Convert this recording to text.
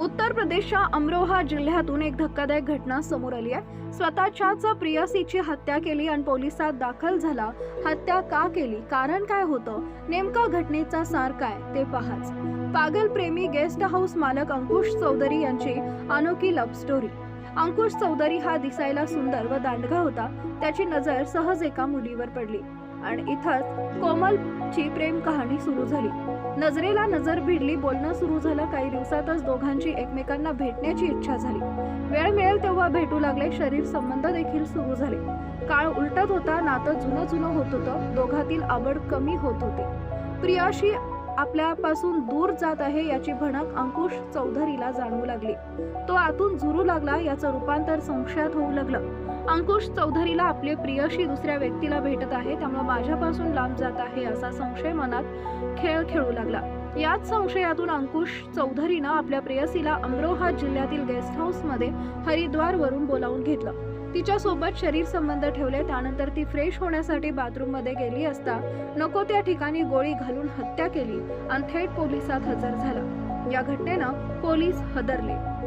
उत्तर प्रदेशच्या अमरोहा जिल्ह्यातून एक धक्कादायक घटना समोर आली आहे. स्वतःच्याच प्रियसीची हत्या केली आणि पोलिसात दाखल झाला. हत्या का केली? कारण काय होतं? नेमका घटनेचा सार काय? ते पहाच. पागल प्रेमी गेस्ट हाऊस मालक अंकुश चौधरी यांची अनोखी लव्ह स्टोरी अंकुश चौधरी हा दिसायला सुंदर व दांडगा होता. त्याची नजर सहज एका मुलीवर पडली. आणि इथंच कोमलची प्रेम कहाणी सुरू झाली. नजरेला नजर भिडली बोलणं सुरू झालं काही दिवसातच दोघांची एकमेकांना भेटण्याची इच्छा झाली. वेळ मिळेल तेव्हा भेटू लागले शरीर संबंध देखील सुरू झाले. काळ उलटत होता नातं जुनं जुनं होत होतं दोघातील आवड कमी होत होती. प्रियाशी आपल्यापासून दूर जात आहे याची भणक अंकुश चौधरीला जाणवू लागली. तो आतून झुरू लागला याचं रूपांतर संशयात होऊ लागलं. अंकुश चौधरीला आपले प्रियशी दुसऱ्या व्यक्तीला भेटत आहे त्यामुळे माझ्यापासून लांब जात आहे असा संशय मनात खेळ खेळू लागला. याच संशयातून अंकुश चौधरीनं आपल्या प्रेयसीला अमरोहा जिल्ह्यातील गेस्ट हाऊसमध्ये हरिद्वारवरून बोलावून घेतलं. तिच्यासोबत शरीर संबंध ठेवले त्यानंतर ती फ्रेश होण्यासाठी बाथरूममध्ये गेली असता नको त्या ठिकाणी गोळी घालून हत्या केली आणि थेट पोलिसात हजर झाला. या घटनेनं पोलीस हदरले.